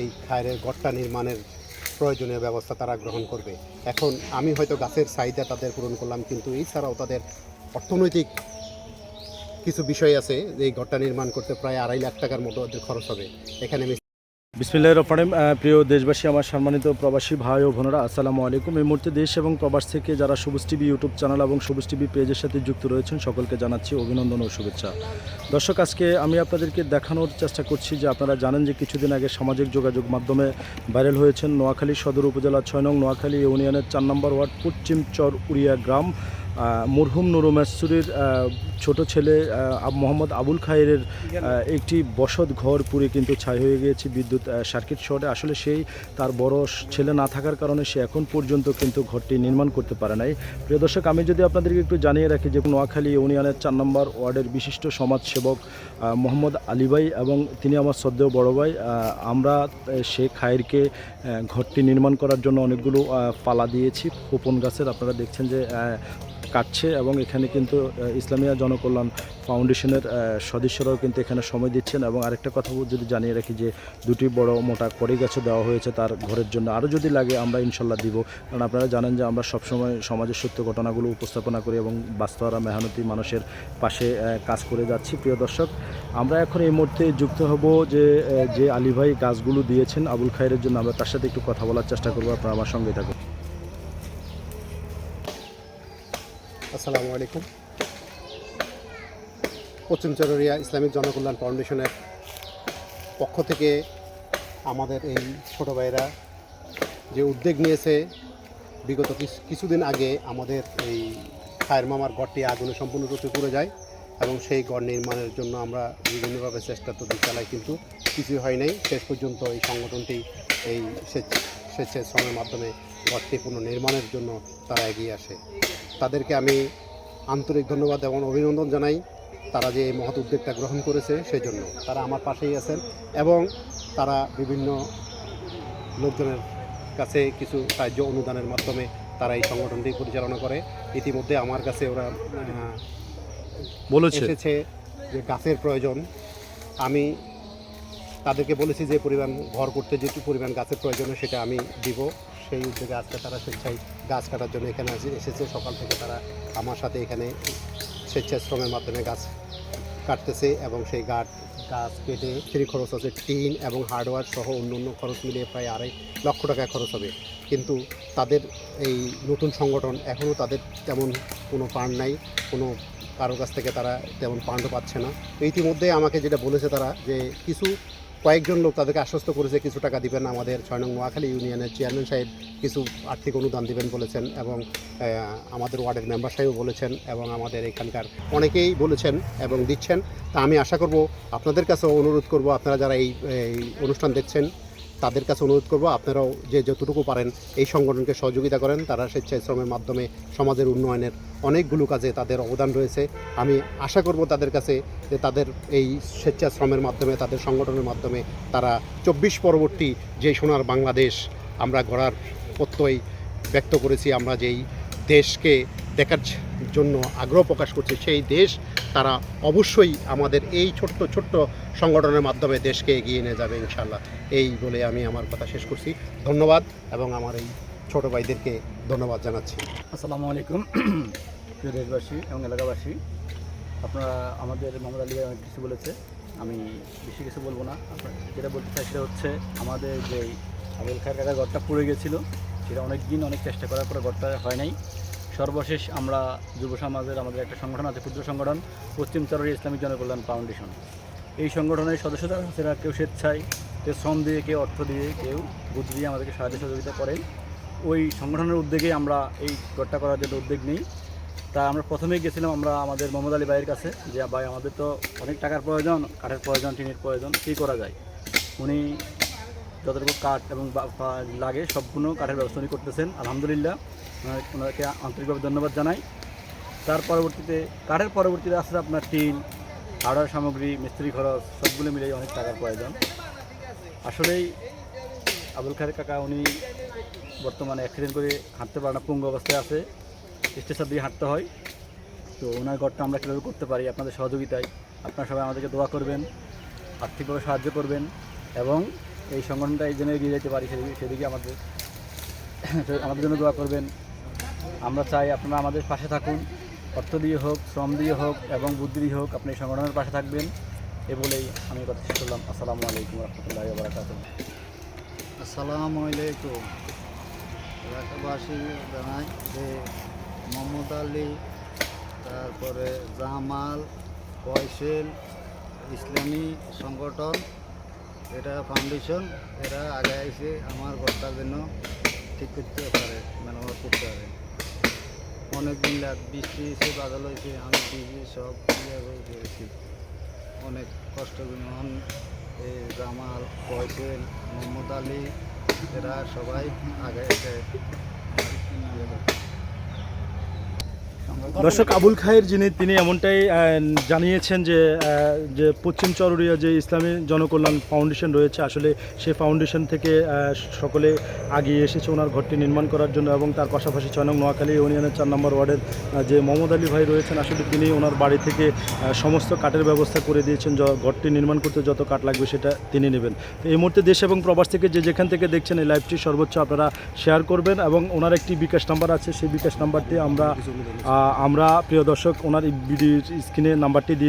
এই খায়ের গড়টা নির্মাণের প্রয়োজনীয় ব্যবস্থা তারা গ্রহণ করবে। এখন আমি হয়তো গাছের চাহিদা তাদের পূরণ করলাম, কিন্তু এছাড়াও তাদের অর্থনৈতিক কিছু বিষয় আছে, যে এই ঘরটা নির্মাণ করতে প্রায় আড়াই লাখ টাকার মতো খরচ হবে। এখানে বিসমিল্লাহ রহমানিম প্রিয় দেশবাসী, আমার সম্মানিত প্রবাসী ভাই ও বোনেরা, আসসালামু আলাইকুম। এই মুহূর্তে দেশ এবং প্রবাস থেকে যারা সবুজ টিভি ইউটিউব চ্যানেল এবং সবুজ টিভি পেজের সাথে যুক্ত রয়েছেন, সকলকে জানাচ্ছি অভিনন্দন ও শুভেচ্ছা। দর্শক, আজকে আমি আপনাদেরকে দেখানোর চেষ্টা করছি যে আপনারা জানেন যে কিছুদিন আগে সামাজিক যোগাযোগ মাধ্যমে ভাইরাল হয়েছেন নোয়াখালী সদর উপজেলা ছয় নং নোয়াখালী ইউনিয়নের চার নম্বর ওয়ার্ড পশ্চিম চর উড়িয়া গ্রাম। মরহুম নুরুমেশ্বরীর ছোট ছেলে মোহাম্মদ আবুল খায়ের একটি বসত ঘর পুড়ে কিন্তু ছাই হয়ে গিয়েছে বিদ্যুৎ সার্কিট শর্টে। আসলে সেই তার বড় ছেলে না থাকার কারণে সে এখন পর্যন্ত কিন্তু ঘরটি নির্মাণ করতে পারে নাই। প্রিয় দর্শক, আমি যদি আপনাদেরকে একটু জানিয়ে রাখি যে নোয়াখালী ইউনিয়নের চার নম্বর ওয়ার্ডের বিশিষ্ট সমাজসেবক মোহাম্মদ আলী ভাই এবং তিনি আমার শ্রদ্ধেয় বড় ভাই আমরা সেই খায়েরকে ঘরটি নির্মাণ করার জন্য অনেকগুলো পালা দিয়েছি। কোপন গাছের আপনারা দেখছেন যে কাটছে এবং এখানে কিন্তু ইসলামিয়া জনকল্যাণ ফাউন্ডেশনের সদস্যরাও কিন্তু এখানে সময় দিচ্ছেন এবং আরেকটা কথা যদি জানিয়ে রাখি যে দুটি বড় মোটা কড়ি গাছও দেওয়া হয়েছে তার ঘরের জন্য আরও যদি লাগে আমরা ইনশাল্লাহ দিব। কারণ আপনারা জানেন যে আমরা সবসময় সমাজের সত্য ঘটনাগুলো উপস্থাপনা করি এবং বাস্তবরা মেহনতি মানুষের পাশে কাজ করে যাচ্ছি। প্রিয় দর্শক, আমরা এখন এই মুহূর্তে যুক্ত হব যে যে আলী ভাই গাছগুলো দিয়েছেন আবুল খায়ের জন্য। আমরা তার সাথে একটু কথা বলার চেষ্টা করব। আপনারা আমার সঙ্গে থাকুন। আসসালামু আলাইকুম। পশ্চিম চররিয়া ইসলামিক জনকল্যাণ ফাউন্ডেশনের পক্ষ থেকে আমাদের এই ছোটো ভাইরা যে উদ্যোগ নিয়েছে, বিগত কিছু- কিছুদিন আগে আমাদের এই খায়ের মামার ঘরটি আগুনে সম্পূর্ণরূপে পুড়ে যায় এবং সেই ঘর নির্মাণের জন্য আমরা বিভিন্নভাবে চেষ্টা তো চালাই কিন্তু কিছুই হয় নাই। শেষ পর্যন্ত এই সংগঠনটি এই স্বেচ্ছ- স্বেচ্ছাশ্রমের মাধ্যমে ঘরটি পুনর্নির্মাণের জন্য তারা এগিয়ে আসে। তাদেরকে আমি আন্তরিক ধন্যবাদ এবং অভিনন্দন জানাই তারা যে এই মহৎ উদ্যোগটা গ্রহণ করেছে সেই জন্য। তারা আমার পাশেই আছেন এবং তারা বিভিন্ন লোকজনের কাছে কিছু সাহায্য অনুদানের মাধ্যমে তারা এই সংগঠনটি পরিচালনা করে। ইতিমধ্যে আমার কাছে ওরা বলেছে। এসেছে যে গাছের প্রয়োজন। আমি তাদেরকে বলেছি যে পরিমাণ ঘর করতে যেটুকু পরিমাণ গাছের প্রয়োজন সেটা আমি দিব। সেই উদ্যোগে আজকে তারা স্বেচ্ছায় গাছ কাটার জন্য এখানে এসেছে। সকাল থেকে তারা আমার সাথে এখানে স্বেচ্ছাশ্রমের মাধ্যমে গাছ কাটতেছে এবং সেই গাছ গাছ কেটে সেই খরচ আছে। টিন এবং হার্ডওয়্যার সহ অন্য অন্য খরচ মিলিয়ে প্রায় আড়াই লক্ষ টাকা খরচ হবে। কিন্তু তাদের এই নতুন সংগঠন এখনও তাদের তেমন কোনো পান নাই। কোনো কারও কাছ থেকে তারা তেমন পাণ্ডব পাচ্ছে না। ইতিমধ্যে আমাকে যেটা বলেছে তারা যে কিছু কয়েকজন লোক তাদেরকে আশ্বস্ত করেছে, কিছু টাকা দিবেন আমাদের ছয় নং নোয়াখালী ইউনিয়নের চেয়ারম্যান সাহেব, কিছু আর্থিক অনুদান দিবেন বলেছেন এবং আমাদের ওয়ার্ডের মেম্বার সাহেবও বলেছেন এবং আমাদের এখানকার অনেকেই বলেছেন এবং দিচ্ছেন। তা আমি আশা করব, আপনাদের কাছে অনুরোধ করব, আপনারা যারা এই এই অনুষ্ঠান দেখছেন তাদের কাছে অনুরোধ করব, আপনারাও যে যতটুকু পারেন এই সংগঠনকে সহযোগিতা করেন। তারা স্বেচ্ছাশ্রমের মাধ্যমে সমাজের উন্নয়নের অনেকগুলো কাজে তাদের অবদান রয়েছে। আমি আশা করব তাদের কাছে যে তাদের এই স্বেচ্ছাশ্রমের মাধ্যমে, তাদের সংগঠনের মাধ্যমে তারা চব্বিশ পরবর্তী যে সোনার বাংলাদেশ আমরা গড়ার প্রত্যয় ব্যক্ত করেছি, আমরা যেই দেশকে দেখার জন্য আগ্রহ প্রকাশ করছে সেই দেশ, তারা অবশ্যই আমাদের এই ছোট্ট ছোট্ট সংগঠনের মাধ্যমে দেশকে এগিয়ে নিয়ে যাবে ইনশাল্লাহ এই বলে আমি আমার কথা শেষ করছি। ধন্যবাদ এবং আমার এই ছোট ভাইদেরকে ধন্যবাদ জানাচ্ছি। আসসালামু আলাইকুম, প্রিয় দেশবাসী এবং এলাকাবাসী। আপনারা আমাদের মোহাম্মদ আলী অনেক কিছু বলেছে, আমি বেশি কিছু বলব না। যেটা বলতে চাই সেটা হচ্ছে, আমাদের যে আবুল খায়ের কাকার ঘরটা পুড়ে গেছিল, সেটা অনেক দিন অনেক চেষ্টা করার পরে ঘরটা হয় নাই। সর্বশেষ আমরা যুব সমাজের আমাদের একটা সংগঠন আছে, ক্ষুদ্র সংগঠন, পশ্চিম চরের ইসলামিক জনকল্যাণ ফাউন্ডেশন। এই সংগঠনের সদস্যরা সেরা কেউ স্বেচ্ছায়, কেউ শ্রম দিয়ে, কেউ অর্থ দিয়ে, কেউ বুদ্ধি দিয়ে আমাদেরকে সাহায্য সহযোগিতা করেন। ওই সংগঠনের উদ্যোগে আমরা এই ঘরটা করার জন্য উদ্যোগ নিই। তা আমরা প্রথমেই গেছিলাম আমরা আমাদের মোহাম্মদ আলী ভাইয়ের কাছে যে, ভাই, আমাদের তো অনেক টাকার প্রয়োজন, কাঠের প্রয়োজন, টিনের প্রয়োজন, কী করা যায়? উনি যতটুকু কাঠ এবং লাগে, সবগুলো কাঠের ব্যবস্থা উনি করতেছেন। আলহামদুলিল্লাহ। ওনাকে আন্তরিকভাবে ধন্যবাদ জানাই। তার পরবর্তীতে কাঠের পরবর্তীতে আসছে আপনার টিন, হার্ডওয়্যার সামগ্রী, মিস্ত্রি খরচ, সবগুলো মিলিয়ে অনেক টাকার প্রয়োজন। আসলেই আবুল খায়ের কাকা উনি বর্তমানে অ্যাক্সিডেন্ট করে হাঁটতে পারে না, পুঙ্গ অবস্থায় আছে। স্টেশন দিয়ে হাঁটতে হয়। তো ওনার ঘরটা আমরা কীভাবে করতে পারি, আপনাদের সহযোগিতায় আপনারা সবাই আমাদেরকে দোয়া করবেন, আর্থিকভাবে সাহায্য করবেন এবং এই সংগঠনটা এই জন্য এগিয়ে যেতে পারি, সেদিকে সেদিকে আমাদের আমাদের জন্য দোয়া করবেন। আমরা চাই আপনারা আমাদের পাশে থাকুন। অর্থ দিয়ে হোক, শ্রম দিয়ে হোক, এবং বুদ্ধি দিয়ে হোক আপনি সংগঠনের পাশে থাকবেন। এ বলেই আমি কথা শেষ করলাম। আসসালামু আলাইকুম রহমতুল্লাহ বারাকাতুহ আসসালামু আলাইকুম। এলাকাবাসী জানাই যে মোহাম্মদ আলী, তারপরে জামাল ফয়সেল ইসলামী সংগঠন এটা ফাউন্ডেশন এরা আগে এসে আমার ঘরটার জন্য ঠিক করতে পারে মেরামত করতে পারে। অনেক দিন রাত বৃষ্টি এসে বাদল হয়েছে, আমি বিজি সব ক্লিয়ার হয়ে গেছি। অনেক কষ্ট বিমান এই জামাল, ফয়সেল, মোহাম্মদ আলী, এরা সবাই আগে এসে দর্শক, আবুল খায়ের যিনি, তিনি এমনটাই জানিয়েছেন যে যে পশ্চিম চরুরিয়া যে ইসলামী জনকল্যাণ ফাউন্ডেশন রয়েছে, আসলে সেই ফাউন্ডেশন থেকে সকলে আগিয়ে এসেছে ওনার ঘরটি নির্মাণ করার জন্য এবং তার পাশাপাশি ছয় নং নোয়াখালী ইউনিয়নের চার নম্বর ওয়ার্ডের যে মোহাম্মদ আলী ভাই রয়েছেন, আসলে তিনি ওনার বাড়ি থেকে সমস্ত কাঠের ব্যবস্থা করে দিয়েছেন ঘরটি নির্মাণ করতে যত কাঠ লাগবে সেটা তিনি নেবেন। তো এই মুহূর্তে দেশ এবং প্রবাস থেকে যে যেখান থেকে দেখছেন, এই লাইভটি সর্বোচ্চ আপনারা শেয়ার করবেন এবং ওনার একটি বিকাশ নাম্বার আছে, সেই বিকাশ নাম্বারটি আমরা আমরা প্রিয় দর্শক ওনার ভিডিওর ভিডিও স্ক্রিনে নাম্বারটি দিয়ে